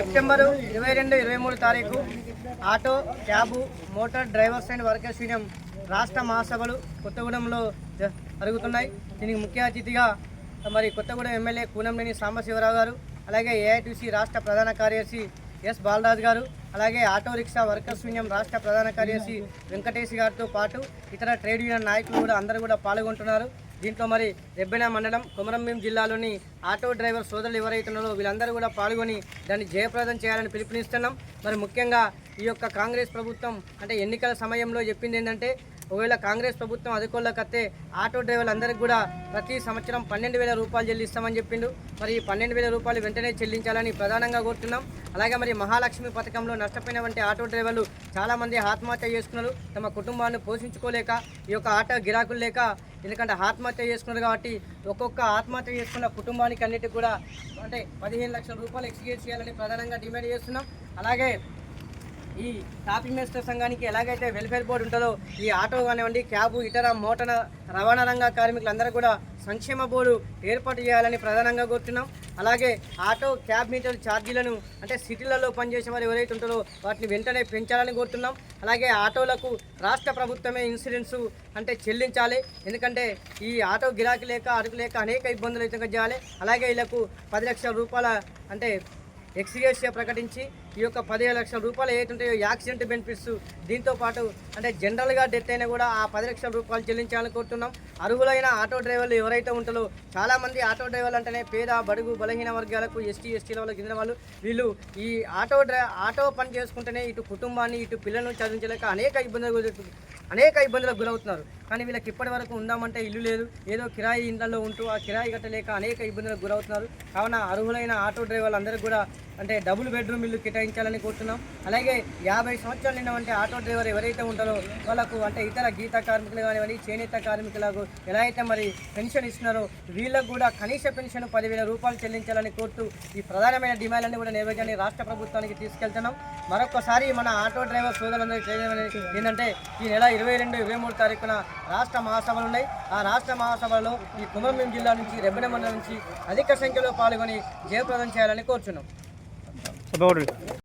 September ఇరవై రెండు ఇరవై మూడు తారీఖు auto cab motor drivers and workers union రాష్ట్ర మహాసభలు కొత్తగూడెంలో జ- జరుగుతున్నాయి. దీనికి ముఖ్య అతిథిగా మరి కొత్తగూడెం ఎమ్మెల్యే కూనంనేని సాంబశివరావు గారు అలాగే ఏఐటీసీ రాష్ట్ర ప్రధాన కార్యదర్శి ఎస్ బాలరాజు గారు అలాగే ఆటో రిక్షా వర్కర్స్ యూనియన్ రాష్ట్ర ప్రధాన కార్యదర్శి వెంకటేష్ గారితో పాటు ఇతర ట్రేడ్ యూనియన్ నాయకులు కూడా అందరూ కూడా పాల్గొంటున్నారు. దీంట్లో మరి రెబ్బెన మండలం కొమరంభీం జిల్లాలోని ఆటో డ్రైవర్ సోదరులు ఎవరైతున్నారో వీళ్ళందరూ కూడా పాల్గొని దాన్ని జయప్రదం చేయాలని పిలుపునిస్తున్నాం. మరి ముఖ్యంగా ఈ యొక్క కాంగ్రెస్ ప్రభుత్వం అంటే ఎన్నికల సమయంలో చెప్పింది ఏంటంటే ఒకవేళ కాంగ్రెస్ ప్రభుత్వం అధికారులకు ఆటో డ్రైవర్లందరికీ కూడా ప్రతి సంవత్సరం పన్నెండు వేల రూపాయలు చెల్లిస్తామని చెప్పిండు. మరి ఈ పన్నెండు వేల రూపాయలు వెంటనే చెల్లించాలని ప్రధానంగా కోరుతున్నాం. అలాగే మరి మహాలక్ష్మి పథకంలో నష్టపోయినటువంటి ఆటో డ్రైవర్లు చాలామంది ఆత్మహత్య చేసుకున్నారు. తమ కుటుంబాన్ని పోషించుకోలేక ఈ యొక్క ఆటో గిరాకులు లేక ఎందుకంటే ఆత్మహత్య చేసుకున్నారు కాబట్టి ఒక్కొక్క ఆత్మహత్య చేసుకున్న కుటుంబానికి అన్నిటికీ కూడా అంటే పదిహేను లక్షల రూపాయలు ఎక్స్క్యూజ్ చేయాలని ప్రధానంగా డిమాండ్ చేస్తున్నాం. అలాగే ఈ టాపింగ్ మేస్టర్ సంఘానికి ఎలాగైతే వెల్ఫేర్ బోర్డు ఉంటుందో ఈ ఆటో కానివ్వండి క్యాబు ఇతర మోటార్ రవాణా రంగ కార్మికులందరూ కూడా సంక్షేమ బోర్డు ఏర్పాటు చేయాలని ప్రధానంగా కోరుతున్నాం. అలాగే ఆటో క్యాబ్ మీటర్ ఛార్జీలను అంటే సిటీలలో పనిచేసే వారు ఎవరైతే ఉంటారో వాటిని వెంటనే పెంచాలని కోరుతున్నాం. అలాగే ఆటోలకు రాష్ట్ర ప్రభుత్వమే ఇన్సూరెన్స్ అంటే చెల్లించాలి. ఎందుకంటే ఈ ఆటో గిరాకీ లేక అరుకు లేక అనేక ఇబ్బందులు అయితే చేయాలి అలాగే వీళ్ళకు పది లక్షల రూపాయల అంటే ఎక్స్గ్రేషియా ప్రకటించి ఈ యొక్క పదిహేను లక్షల రూపాయలు ఏటుంటాయో యాక్సిడెంట్ బెనిఫిట్స్ దీంతో పాటు అంటే జనరల్గా డెత్ అయినా కూడా ఆ పది లక్షల రూపాయలు చెల్లించాలని కోరుతున్నాం. అర్హులైన ఆటో డ్రైవర్లు ఎవరైతే ఉంటారో చాలామంది ఆటో డ్రైవర్లు అంటేనే పేద బడుగు బలహీన వర్గాలకు ఎస్టీ ఎస్టీల వాళ్ళకి చెందిన వాళ్ళు. వీళ్ళు ఈ ఆటో డ్రై ఆటో పని చేసుకుంటేనే ఇటు కుటుంబాన్ని ఇటు పిల్లలను చదివించలేక అనేక ఇబ్బందులు అనేక ఇబ్బందులకు గురవుతున్నారు. కానీ వీళ్ళకి ఇప్పటి వరకు ఉందామంటే ఇల్లు లేదు. ఏదో కిరాయి ఇండ్లలో ఉంటూ ఆ కిరాయి కట్టలేక అనేక ఇబ్బందులకు గురవుతున్నారు. కావున అర్హులైన ఆటో డ్రైవర్లు అందరికీ కూడా అంటే డబుల్ బెడ్రూమ్ ఇల్లు కేటాయించాలని కోరుతున్నాం. అలాగే యాభై సంవత్సరాలు నిన్నవంటే ఆటో డ్రైవర్ ఎవరైతే ఉంటారో వాళ్ళకు అంటే ఇతర గీత కార్మికులు కానివ్వండి చేనేత కార్మికులకు ఎలా అయితే మరి పెన్షన్ ఇస్తున్నారో వీళ్ళకు కూడా కనీస పెన్షన్ పదివేల రూపాయలు చెల్లించాలని కోరుతూ ఈ ప్రధానమైన డిమాండ్లన్నీ కూడా నెరవేర్చాలని రాష్ట్ర ప్రభుత్వానికి తీసుకెళ్తున్నాం. మరొకసారి మన ఆటో డ్రైవర్ సోదరులందరికీ ఏంటంటే ఈ నెల ఇరవై రెండు ఇరవై మూడు తారీఖున రాష్ట్ర మహాసభలు ఉన్నాయి. ఆ రాష్ట్ర మహాసభలో ఈ కుమరంభీం జిల్లా నుంచి రెబ్బెన మండలం నుంచి అధిక సంఖ్యలో పాల్గొని జయప్రదం చేయాలని కోరుచున్నాం. Sabi.